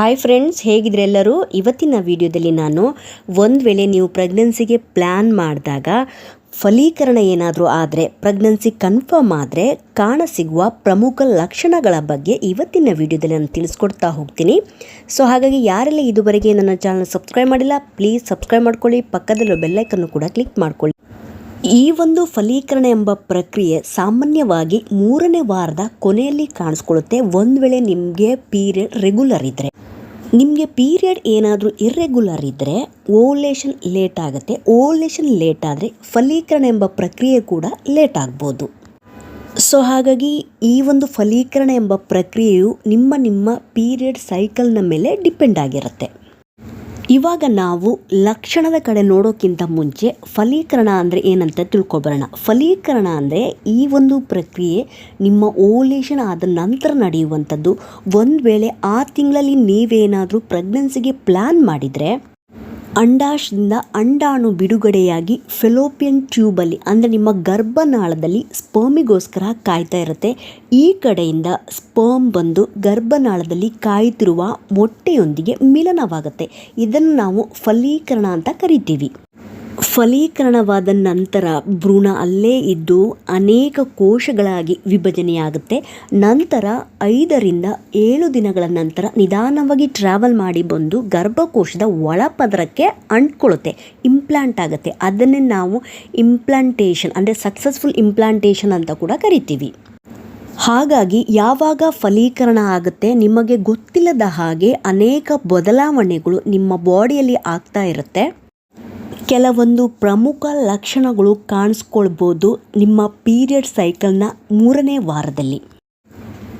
Hi friends ಹೇಗಿದ್ರೆ ಎಲ್ಲರೂ? ಇವತ್ತಿನ ವಿಡಿಯೋದಲ್ಲಿ ನಾನು ಒಂದು ವೇಳೆ ನೀವು ಪ್ರೆಗ್ನೆನ್ಸಿಗೆ ಪ್ಲ್ಯಾನ್ ಮಾಡಿದಾಗ ಫಲೀಕರಣ ಏನಾದರೂ ಆದರೆ ಪ್ರೆಗ್ನೆನ್ಸಿ ಕನ್ಫರ್ಮ್ ಆದರೆ ಕಾಣಸಿಗುವ ಪ್ರಮುಖ ಲಕ್ಷಣಗಳ ಬಗ್ಗೆ ಇವತ್ತಿನ ವಿಡಿಯೋದಲ್ಲಿ ನಾನು ತಿಳಿಸ್ಕೊಡ್ತಾ ಹೋಗ್ತೀನಿ. ಸೊ ಹಾಗಾಗಿ ಯಾರೆಲ್ಲ ಇದುವರೆಗೆ ನನ್ನ ಚಾನಲ್ ಸಬ್ಸ್ಕ್ರೈಬ್ ಮಾಡಿಲ್ಲ ಪ್ಲೀಸ್ ಸಬ್ಸ್ಕ್ರೈಬ್ ಮಾಡ್ಕೊಳ್ಳಿ. ಪಕ್ಕದಲ್ಲೂ ಬೆಲ್ಲೈಕನ್ನು ಕೂಡ ಕ್ಲಿಕ್ ಮಾಡ್ಕೊಳ್ಳಿ. ಈ ಒಂದು ಫಲೀಕರಣ ಎಂಬ ಪ್ರಕ್ರಿಯೆ ಸಾಮಾನ್ಯವಾಗಿ ಮೂರನೇ ವಾರದ ಕೊನೆಯಲ್ಲಿ ಕಾಣಿಸ್ಕೊಳ್ಳುತ್ತೆ. ಒಂದು ವೇಳೆ ನಿಮಗೆ ಪೀರಿಯಡ್ ರೆಗ್ಯುಲರ್ ಇದ್ದರೆ ನಿಮಗೆ ಪೀರಿಯಡ್ ಏನಾದರೂ ಇರ್ರೆಗ್ಯುಲರ್ ಇದ್ದರೆ ಓವುಲೇಷನ್ ಲೇಟ್ ಆಗುತ್ತೆ. ಓವುಲೇಷನ್ ಲೇಟ್ ಆದರೆ ಫಲೀಕರಣ ಎಂಬ ಪ್ರಕ್ರಿಯೆ ಕೂಡ ಲೇಟ್ ಆಗ್ಬೋದು. ಸೊ ಹಾಗಾಗಿ ಈ ಒಂದು ಫಲೀಕರಣ ಎಂಬ ಪ್ರಕ್ರಿಯೆಯು ನಿಮ್ಮ ನಿಮ್ಮ ಪೀರಿಯಡ್ ಸೈಕಲ್ನ ಮೇಲೆ ಡಿಪೆಂಡ್ ಆಗಿರುತ್ತೆ. ಇವಾಗ ನಾವು ಲಕ್ಷಣದ ಕಡೆ ನೋಡೋಕ್ಕಿಂತ ಮುಂಚೆ ಫಲೀಕರಣ ಅಂದರೆ ಏನಂತ ತಿಳ್ಕೊಬರೋಣ. ಫಲೀಕರಣ ಅಂದರೆ ಈ ಒಂದು ಪ್ರಕ್ರಿಯೆ ನಿಮ್ಮ ಓಲೇಷನ್ ಆದ ನಂತರ ನಡೆಯುವಂಥದ್ದು. ಒಂದು ವೇಳೆ ಆ ತಿಂಗಳಲ್ಲಿ ನೀವೇನಾದರೂ ಪ್ರೆಗ್ನೆನ್ಸಿಗೆ ಪ್ಲ್ಯಾನ್ ಮಾಡಿದರೆ ಅಂಡಾಶದಿಂದ ಅಂಡಾಣು ಬಿಡುಗಡೆಯಾಗಿ ಫೆಲೋಪಿಯನ್ ಟ್ಯೂಬಲ್ಲಿ, ಅಂದರೆ ನಿಮ್ಮ ಗರ್ಭನಾಳದಲ್ಲಿ ಸ್ಪರ್ಮಿಗೋಸ್ಕರ ಕಾಯ್ತಾ ಇರುತ್ತೆ. ಈ ಕಡೆಯಿಂದ ಸ್ಪರ್ಮ್ ಬಂದು ಗರ್ಭನಾಳದಲ್ಲಿ ಕಾಯ್ತಿರುವ ಮೊಟ್ಟೆಯೊಂದಿಗೆ ಮಿಲನವಾಗುತ್ತೆ. ಇದನ್ನು ನಾವು ಫಲೀಕರಣ ಅಂತ ಕರಿತೀವಿ. ಫಲೀಕರಣವಾದ ನಂತರ ಭ್ರೂಣ ಅಲ್ಲೇ ಇದ್ದು ಅನೇಕ ಕೋಶಗಳಾಗಿ ವಿಭಜನೆಯಾಗುತ್ತೆ. ನಂತರ ಐದರಿಂದ ಏಳು ದಿನಗಳ ನಂತರ ನಿಧಾನವಾಗಿ ಟ್ರಾವೆಲ್ ಮಾಡಿ ಬಂದು ಗರ್ಭಕೋಶದ ಒಳಪದರಕ್ಕೆ ಅಂಟ್ಕೊಳ್ಳುತ್ತೆ ಇಂಪ್ಲಾಂಟ್ ಆಗುತ್ತೆ. ಅದನ್ನೇ ನಾವು ಇಂಪ್ಲಾಂಟೇಷನ್ ಅಂದರೆ ಸಕ್ಸಸ್ಫುಲ್ ಇಂಪ್ಲಾಂಟೇಷನ್ ಅಂತ ಕೂಡ ಕರಿತೀವಿ. ಹಾಗಾಗಿ ಯಾವಾಗ ಫಲೀಕರಣ ಆಗುತ್ತೆ ನಿಮಗೆ ಗೊತ್ತಿಲ್ಲದ ಹಾಗೆ ಅನೇಕ ಬದಲಾವಣೆಗಳು ನಿಮ್ಮ ಬಾಡಿಯಲ್ಲಿ ಆಗ್ತಾ ಇರುತ್ತೆ. ಕೆಲವೊಂದು ಪ್ರಮುಖ ಲಕ್ಷಣಗಳು ಕಾಣಿಸ್ಕೊಳ್ಬೋದು ನಿಮ್ಮ ಪೀರಿಯಡ್ ಸೈಕಲ್ನ ಮೂರನೇ ವಾರದಲ್ಲಿ.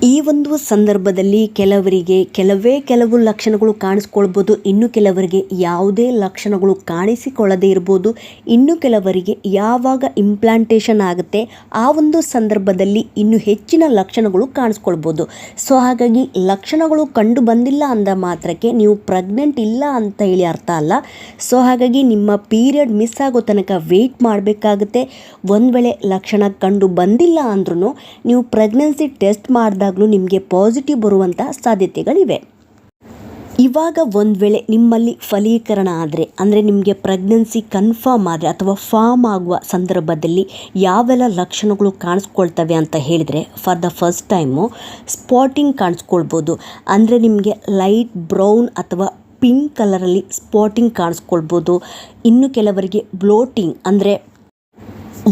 ಈ ಒಂದು ಸಂದರ್ಭದಲ್ಲಿ ಕೆಲವರಿಗೆ ಕೆಲವೇ ಕೆಲವು ಲಕ್ಷಣಗಳು ಕಾಣಿಸ್ಕೊಳ್ಬೋದು. ಇನ್ನು ಕೆಲವರಿಗೆ ಯಾವುದೇ ಲಕ್ಷಣಗಳು ಕಾಣಿಸಿಕೊಳ್ಳದೇ ಇರ್ಬೋದು. ಇನ್ನು ಕೆಲವರಿಗೆ ಯಾವಾಗ ಇಂಪ್ಲಾಂಟೇಷನ್ ಆಗುತ್ತೆ, ಆ ಒಂದು ಸಂದರ್ಭದಲ್ಲಿ ಇನ್ನು ಹೆಚ್ಚಿನ ಲಕ್ಷಣಗಳು ಕಾಣಿಸ್ಕೊಳ್ಬೋದು. ಸೊ ಹಾಗಾಗಿ ಲಕ್ಷಣಗಳು ಕಂಡು ಬಂದಿಲ್ಲ ಅಂದ ಮಾತ್ರಕ್ಕೆ ನೀವು ಪ್ರೆಗ್ನೆಂಟ್ ಇಲ್ಲ ಅಂತ ಹೇಳಿ ಅರ್ಥ ಅಲ್ಲ. ಸೊ ಹಾಗಾಗಿ ನಿಮ್ಮ ಪೀರಿಯಡ್ ಮಿಸ್ ಆಗೋ ತನಕ ವೆಯ್ಟ್ ಮಾಡಬೇಕಾಗುತ್ತೆ. ಒಂದು ವೇಳೆ ಲಕ್ಷಣ ಕಂಡು ಬಂದಿಲ್ಲ ಅಂದ್ರೂ ನೀವು ಪ್ರೆಗ್ನೆನ್ಸಿ ಟೆಸ್ಟ್ ಮಾಡಿದಾಗ ನಿಮಗೆ ಪಾಸಿಟಿವ್ ಬರುವಂಥ ಸಾಧ್ಯತೆಗಳಿವೆ. ಇವಾಗ ಒಂದು ವೇಳೆ ನಿಮ್ಮಲ್ಲಿ ಫಲೀಕರಣ ಆದರೆ, ಅಂದರೆ ನಿಮಗೆ ಪ್ರೆಗ್ನೆನ್ಸಿ ಕನ್ಫರ್ಮ್ ಆದರೆ ಅಥವಾ ಫಾರ್ಮ್ ಆಗುವ ಸಂದರ್ಭದಲ್ಲಿ ಯಾವೆಲ್ಲ ಲಕ್ಷಣಗಳು ಕಾಣಿಸ್ಕೊಳ್ತವೆ ಅಂತ ಹೇಳಿದರೆ for the first time spotting ಕಾಣಿಸ್ಕೊಳ್ಬೋದು. ಅಂದರೆ ನಿಮಗೆ ಲೈಟ್ ಬ್ರೌನ್ ಅಥವಾ ಪಿಂಕ್ ಕಲರಲ್ಲಿ ಸ್ಪಾಟಿಂಗ್ ಕಾಣಿಸ್ಕೊಳ್ಬೋದು. ಇನ್ನು ಕೆಲವರಿಗೆ ಬ್ಲೋಟಿಂಗ್ ಅಂದರೆ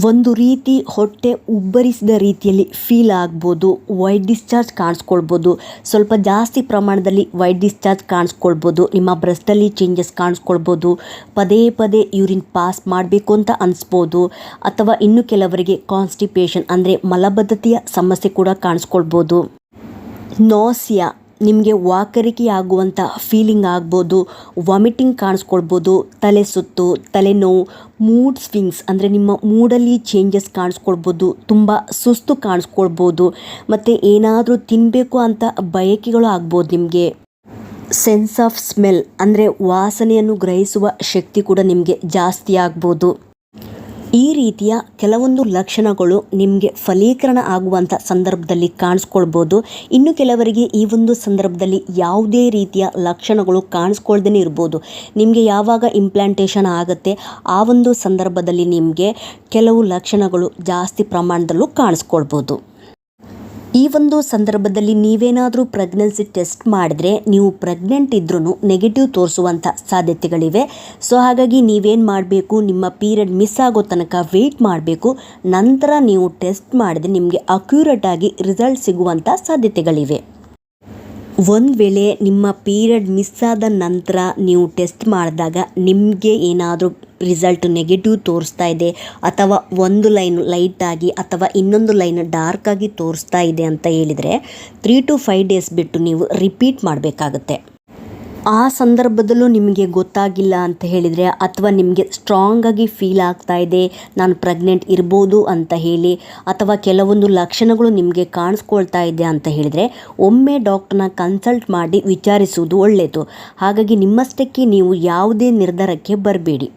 ಒಂದು ರೀತಿ ಹೊಟ್ಟೆ ಉಬ್ಬರಿಸಿದ ರೀತಿಯಲ್ಲಿ ಫೀಲ್ ಆಗ್ಬೋದು ವೈಟ್ ಡಿಸ್ಚಾರ್ಜ್ ಕಾಣಿಸ್ಕೊಳ್ಬೋದು, ಸ್ವಲ್ಪ ಜಾಸ್ತಿ ಪ್ರಮಾಣದಲ್ಲಿ ವೈಟ್ ಡಿಸ್ಚಾರ್ಜ್ ಕಾಣಿಸ್ಕೊಳ್ಬೋದು, ನಿಮ್ಮ ಬ್ರೆಸ್ಟಲ್ಲಿ ಚೇಂಜಸ್ ಕಾಣಿಸ್ಕೊಳ್ಬೋದು, ಪದೇ ಪದೇ ಯೂರಿನ್ ಪಾಸ್ ಮಾಡಬೇಕು ಅಂತ ಅನಿಸ್ಬೋದು, ಅಥವಾ ಇನ್ನು ಕೆಲವರಿಗೆ ಕಾನ್ಸ್ಟಿಪೇಷನ್ ಅಂದರೆ ಮಲಬದ್ಧತೆಯ ಸಮಸ್ಯೆ ಕೂಡ ಕಾಣಿಸ್ಕೊಳ್ಬೋದು. ನೋಸಿಯಾ ನಿಮಗೆ ವಾಕರಿಕೆ ಆಗುವಂಥ ಫೀಲಿಂಗ್ ಆಗ್ಬೋದು ವಾಮಿಟಿಂಗ್ ಕಾಣಿಸ್ಕೊಳ್ಬೋದು, ತಲೆ ಸುತ್ತು, ತಲೆನೋವು ಮೂಡ್ ಸ್ವಿಂಗ್ಸ್ ಅಂದರೆ ನಿಮ್ಮ ಮೂಡಲ್ಲಿ ಚೇಂಜಸ್ ಕಾಣಿಸ್ಕೊಳ್ಬೋದು, ತುಂಬ ಸುಸ್ತು ಕಾಣಿಸ್ಕೊಳ್ಬೋದು, ಮತ್ತು ಏನಾದರೂ ತಿನ್ನಬೇಕು ಅಂತ ಬಯಕೆಗಳು ಆಗ್ಬೋದು ನಿಮಗೆ. ಸೆನ್ಸ್ ಆಫ್ ಸ್ಮೆಲ್ ಅಂದರೆ ವಾಸನೆಯನ್ನು ಗ್ರಹಿಸುವ ಶಕ್ತಿ ಕೂಡ ನಿಮಗೆ ಜಾಸ್ತಿ ಆಗ್ಬೋದು. ಈ ರೀತಿಯ ಕೆಲವೊಂದು ಲಕ್ಷಣಗಳು ನಿಮಗೆ ಫಲೀಕರಣ ಆಗುವಂಥ ಸಂದರ್ಭದಲ್ಲಿ ಕಾಣಿಸ್ಕೊಳ್ಬೋದು. ಇನ್ನು ಕೆಲವರಿಗೆ ಈ ಒಂದು ಸಂದರ್ಭದಲ್ಲಿ ಯಾವುದೇ ರೀತಿಯ ಲಕ್ಷಣಗಳು ಕಾಣಿಸ್ಕೊಳ್ದೇ ಇರ್ಬೋದು. ನಿಮಗೆ ಯಾವಾಗ ಇಂಪ್ಲಾಂಟೇಷನ್ ಆಗುತ್ತೆ, ಆ ಒಂದು ಸಂದರ್ಭದಲ್ಲಿ ನಿಮಗೆ ಕೆಲವು ಲಕ್ಷಣಗಳು ಜಾಸ್ತಿ ಪ್ರಮಾಣದಲ್ಲೂ ಕಾಣಿಸ್ಕೊಳ್ಬೋದು. ಈ ಒಂದು ಸಂದರ್ಭದಲ್ಲಿ ನೀವೇನಾದರೂ ಪ್ರೆಗ್ನೆನ್ಸಿ ಟೆಸ್ಟ್ ಮಾಡಿದ್ರೆ ನೀವು ಪ್ರೆಗ್ನೆಂಟ್ ಇದ್ರೂ ನೆಗೆಟಿವ್ ತೋರಿಸುವಂಥ ಸಾಧ್ಯತೆಗಳಿವೆ. ಸೊ ಹಾಗಾಗಿ ನೀವೇನು ಮಾಡಬೇಕು, ನಿಮ್ಮ ಪೀರಿಯಡ್ ಮಿಸ್ ಆಗೋ ತನಕ ವೆಯ್ಟ್ ಮಾಡಬೇಕು. ನಂತರ ನೀವು ಟೆಸ್ಟ್ ಮಾಡಿದ್ರೆ ನಿಮಗೆ ಅಕ್ಯುರೇಟ್ ಆಗಿ ರಿಸಲ್ಟ್ ಸಿಗುವಂಥ ಸಾಧ್ಯತೆಗಳಿವೆ. ಒಂದು ವೇಳೆ ನಿಮ್ಮ ಪೀರಿಯಡ್ ಮಿಸ್ ಆದ ನಂತರ ನೀವು ಟೆಸ್ಟ್ ಮಾಡಿದಾಗ ನಿಮಗೆ ಏನಾದರೂ ರಿಸಲ್ಟ್ ನೆಗೆಟಿವ್ ತೋರಿಸ್ತಾ ಇದೆ ಅಥವಾ ಒಂದು ಲೈನ್ ಲೈಟಾಗಿ ಅಥವಾ ಇನ್ನೊಂದು ಲೈನ್ ಡಾರ್ಕಾಗಿ ತೋರಿಸ್ತಾ ಇದೆ ಅಂತ ಹೇಳಿದರೆ ತ್ರೀ ಟು ಫೈವ್ ಡೇಸ್ ಬಿಟ್ಟು ನೀವು ರಿಪೀಟ್ ಮಾಡಬೇಕಾಗತ್ತೆ. ಆ ಸಂದರ್ಭದಲ್ಲೂ ನಿಮಗೆ ಗೊತ್ತಾಗಿಲ್ಲ ಅಂತ ಹೇಳಿದರೆ ಅಥವಾ ನಿಮಗೆ ಸ್ಟ್ರಾಂಗಾಗಿ ಫೀಲ್ ಆಗ್ತಾ ಇದೆ, ನಾನು ಪ್ರೆಗ್ನೆಂಟ್ ಇರ್ಬೋದು ಅಂತ ಹೇಳಿ, ಅಥವಾ ಕೆಲವೊಂದು ಲಕ್ಷಣಗಳು ನಿಮಗೆ ಕಾಣಿಸ್ಕೊಳ್ತಾ ಇದೆ ಅಂತ ಹೇಳಿದರೆ ಒಮ್ಮೆ ಡಾಕ್ಟ್ರನ್ನ ಕನ್ಸಲ್ಟ್ ಮಾಡಿ ವಿಚಾರಿಸುವುದು ಒಳ್ಳೆಯದು ಹಾಗಾಗಿ ನಿಮ್ಮಷ್ಟಕ್ಕೆ ನೀವು ಯಾವುದೇ ನಿರ್ಧಾರಕ್ಕೆ ಬರಬೇಡಿ.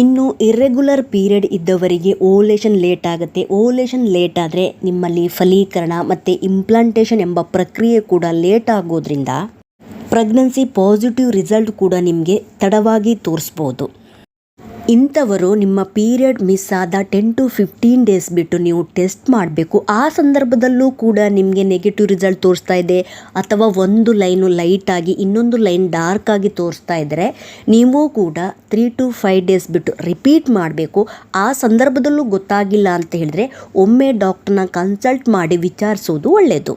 ಇನ್ನು ಇರ್ರೆಗ್ಯುಲರ್ ಪೀರಿಯಡ್ ಇದ್ದವರಿಗೆ ಓವುಲೇಷನ್ ಲೇಟ್ ಆಗುತ್ತೆ. ಓವುಲೇಷನ್ ಲೇಟ್ ಆದರೆ ನಿಮ್ಮಲ್ಲಿ ಫಲೀಕರಣ ಮತ್ತು ಇಂಪ್ಲಾಂಟೇಷನ್ ಎಂಬ ಪ್ರಕ್ರಿಯೆ ಕೂಡ ಲೇಟ್ ಆಗೋದ್ರಿಂದ ಪ್ರೆಗ್ನೆನ್ಸಿ ಪಾಸಿಟಿವ್ ರಿಸಲ್ಟ್ ಕೂಡ ನಿಮಗೆ ತಡವಾಗಿ ತೋರಿಸ್ಬೋದು. ಇಂಥವರು ನಿಮ್ಮ ಪೀರಿಯಡ್ ಮಿಸ್ ಆದ ಟೆನ್ ಟು ಫಿಫ್ಟೀನ್ ಡೇಸ್ ಬಿಟ್ಟು ನೀವು ಟೆಸ್ಟ್ ಮಾಡಬೇಕು. ಆ ಸಂದರ್ಭದಲ್ಲೂ ಕೂಡ ನಿಮಗೆ ನೆಗೆಟಿವ್ ರಿಸಲ್ಟ್ ತೋರಿಸ್ತಾ ಇದೆ ಅಥವಾ ಒಂದು ಲೈನು ಲೈಟಾಗಿ ಇನ್ನೊಂದು ಲೈನ್ ಡಾರ್ಕ್ ಆಗಿ ತೋರಿಸ್ತಾ ಇದ್ದರೆ ನೀವು ಕೂಡ ತ್ರೀ ಟು ಫೈವ್ ಡೇಸ್ ಬಿಟ್ಟು ರಿಪೀಟ್ ಮಾಡಬೇಕು. ಆ ಸಂದರ್ಭದಲ್ಲೂ ಗೊತ್ತಾಗಿಲ್ಲ ಅಂತ ಹೇಳಿದ್ರೆ ಒಮ್ಮೆ ಡಾಕ್ಟ್ರನ್ನ ಕನ್ಸಲ್ಟ್ ಮಾಡಿ ವಿಚಾರಿಸೋದು ಒಳ್ಳೆಯದು